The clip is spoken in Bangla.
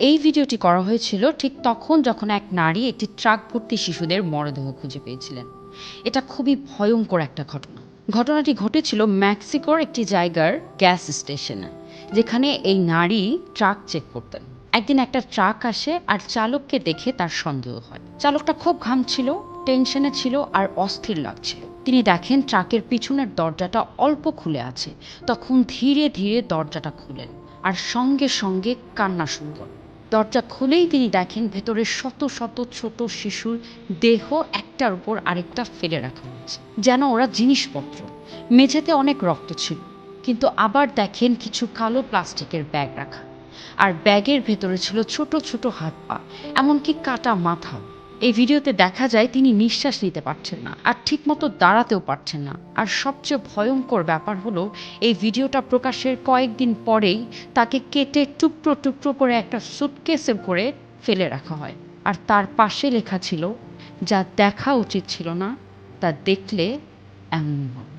এই ভিডিওটি করা হয়েছিল ঠিক তখন যখন এক নারী একটি ট্রাক ভর্তি শিশুদের মরদেহ খুঁজে পেয়েছিলেন। এটা খুবই ভয়ঙ্কর একটা ঘটনা। ঘটনাটি ঘটেছিল মেক্সিকোর একটি জায়গার গ্যাস স্টেশনে, যেখানে এই নারী ট্রাক চেক করতেন। একদিন একটা ট্রাক আসে আর চালককে দেখে তার সন্দেহ হয়। চালকটা খুব ঘামছিল টেনশনে ছিল আর অস্থির লাগছিল তিনি দেখেন ট্রাকের পিছনের দরজাটা অল্প খুলে আছে। তখন ধীরে ধীরে দরজাটা খুলেন আর সঙ্গে সঙ্গে কান্না শুরু করেন। দরজা খুলেই তিনি দেখেন ভেতরে শত শত, ছোট শিশুর দেহ একটার উপর আরেকটা ফেলে রাখা হয়েছে। যেন ওরা জিনিসপত্র। মেঝেতে অনেক রক্ত ছিল, কিন্তু আবার দেখেন কিছু কালো প্লাস্টিকের ব্যাগ রাখা। আর ব্যাগের ভেতরে ছিল ছোট ছোট হাত পা, এমনকি কাটা মাথা। এই ভিডিওতে দেখা যায় তিনি নিঃশ্বাস নিতে পারছেন না আর ঠিকমতো দাঁড়াতেও পারছেন না আর সবচেয়ে ভয়ঙ্কর ব্যাপার হলো, এই ভিডিওটা প্রকাশের কয়েকদিন পরেই তাকে কেটে টুকরো টুকরো করে একটা সুটকেসে করে ফেলে রাখা হয় আর তার পাশে লেখা ছিল, যা দেখা উচিত ছিল না, তা দেখলে এমন।